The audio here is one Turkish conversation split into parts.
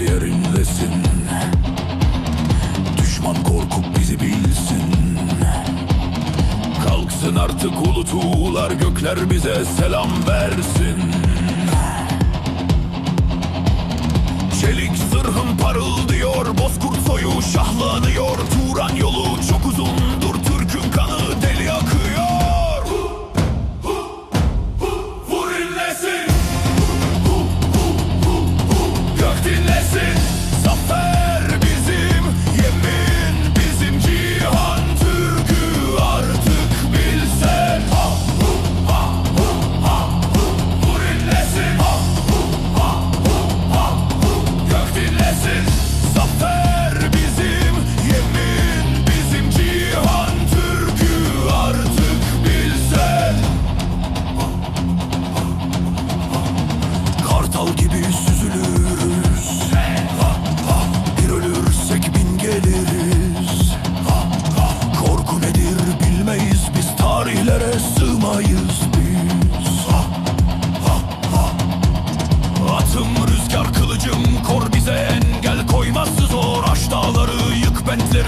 Yerindesin Düşman korkup bizi bilsin. Kalksın artık ulu tuğlar Gökler bize selam versin. Çelik zırhın parıldıyor Bozkurt soyu şahlanıyor. Turan yolu çok uzundur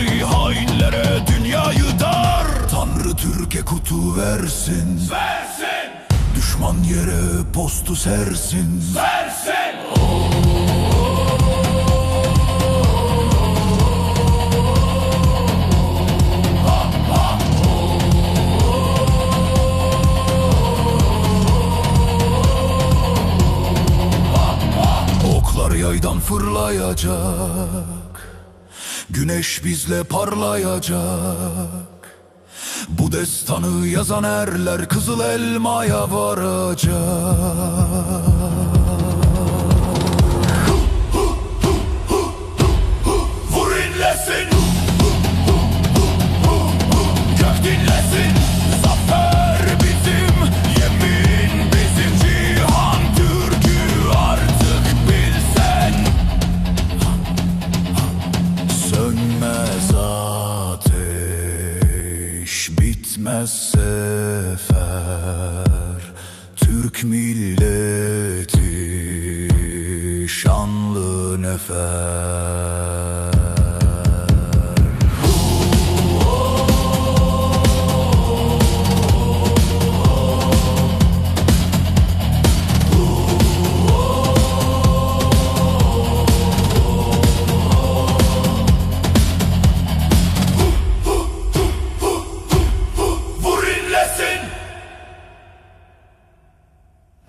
bentleri hainlere dünyayı dar. Tanrı Türkiye kutu versin. Versin. Düşman yere postu sersin. Versin. Oklar yaydan fırlayacak Güneş bizle parlayacak. Bu destanı yazan erler Kızıl elmaya varacak Bitmez sefer Türk milleti Şanlı nefer